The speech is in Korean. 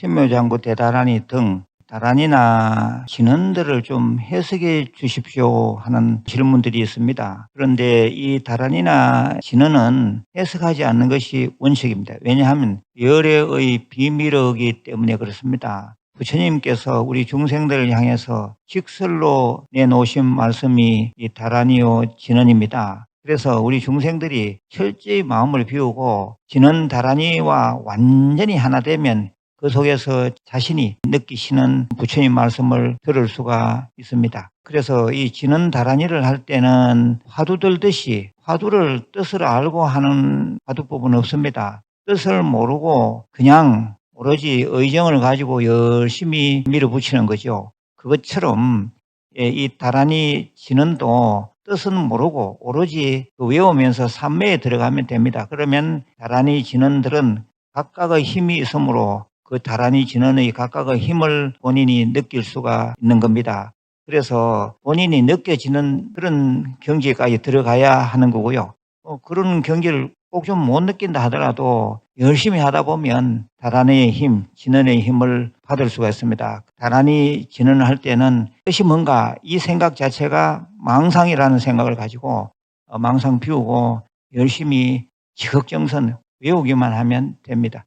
신묘장구 대다란이 등 다란이나 진언들을 좀 해석해 주십시오 하는 질문들이 있습니다. 그런데 이 다란이나 진언은 해석하지 않는 것이 원칙입니다. 왜냐하면 열애의 비밀이기 때문에 그렇습니다. 부처님께서 우리 중생들을 향해서 직설로 내놓으신 말씀이 이 다란이요 진언입니다. 그래서 우리 중생들이 철저히 마음을 비우고 진언 다란이와 완전히 하나 되면 그 속에서 자신이 느끼시는 부처님 말씀을 들을 수가 있습니다. 그래서 이 진언 다란이를 할 때는 화두 들듯이 화두를 뜻을 알고 하는 화두법은 없습니다. 뜻을 모르고 그냥 오로지 의정을 가지고 열심히 밀어붙이는 거죠. 그것처럼 예, 이 다란이 진언도 뜻은 모르고 오로지 그 외우면서 삼매에 들어가면 됩니다. 그러면 다란이 진언들은 각각의 힘이 있으므로 그 다란이 진언의 각각의 힘을 본인이 느낄 수가 있는 겁니다. 그래서 본인이 느껴지는 그런 경지까지 들어가야 하는 거고요. 어, 그런 경지를 꼭 좀 못 느낀다 하더라도 열심히 하다 보면 다란이의 힘, 진언의 힘을 받을 수가 있습니다. 다란이 진언을 할 때는 뜻이 뭔가 이 생각 자체가 망상이라는 생각을 가지고 어, 망상 비우고 열심히 지극정선 외우기만 하면 됩니다.